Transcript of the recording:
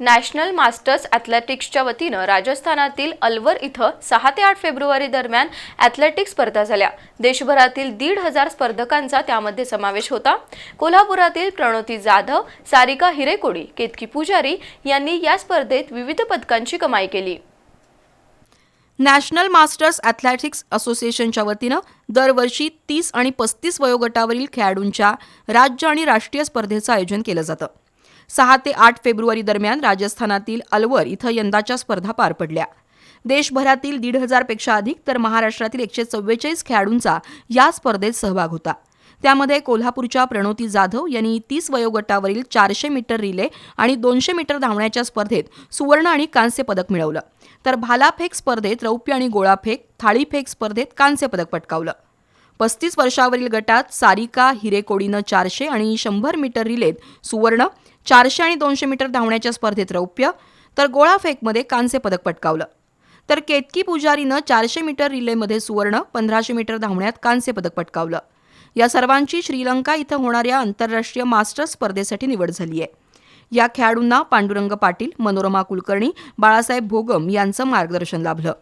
National masters ॲथलेटिक्सच्या वतीनं राजस्थानातील अलवर इथं सहा ते आठ फेब्रुवारी दरम्यान ॲथलेटिक्स स्पर्धा झाल्या. देशभरातील दीड हजार स्पर्धकांचा त्यामध्ये समावेश होता. कोल्हापुरातील प्रणोती जाधव सारिका हिरेकोडी केतकी पुजारी यांनी या स्पर्धेत विविध पदकांची कमाई केली. नॅशनल मास्टर्स ॲथलेटिक्स असोसिएशनच्या वतीनं दरवर्षी तीस आणि पस्तीस वयोगटावरील खेळाडूंच्या राज्य आणि राष्ट्रीय स्पर्धेचं आयोजन केलं जातं. सहा ते आठ फेब्रुवारी दरम्यान राजस्थानातील अलवर इथं यंदाच्या स्पर्धा पार पडल्या. देशभरातील दीड हजारपेक्षा अधिक तर महाराष्ट्रातील एकशे चव्वेचाळीस खेळाडूंचा या स्पर्धेत सहभाग होता. त्यामध्ये कोल्हापूरच्या प्रणोती जाधव यांनी तीस वयोगटावरील चारशे मीटर रिले आणि दोनशे मीटर धावण्याच्या स्पर्धेत सुवर्ण आणि कांस्य पदक मिळवलं. तर भालाफेक स्पर्धेत रौप्य आणि गोळाफेक थाळीफेक स्पर्धेत कांस्य पदक पटकावलं. पस्तीस वर्षावरील गटात सारिका हिरेकोडीनं चारशे आणि शंभर मीटर रिलेत सुवर्ण चारशे आणि दोनशे मीटर धावण्याच्या स्पर्धेत रौप्य तर गोळाफेकमध्ये कांस्य पदक पटकावलं. तर केतकी पुजारीनं चारशे मीटर रिलेमध्ये सुवर्ण पंधराशे मीटर धावण्यात कांस्य पदक पटकावलं. या सर्वांची श्रीलंका इथं होणाऱ्या आंतरराष्ट्रीय मास्टर्स स्पर्धेसाठी निवड झाली आहे या खेळाडूंना पांडुरंग पाटील मनोरमा कुलकर्णी बाळासाहेब भोगम यांचं मार्गदर्शन लाभलं.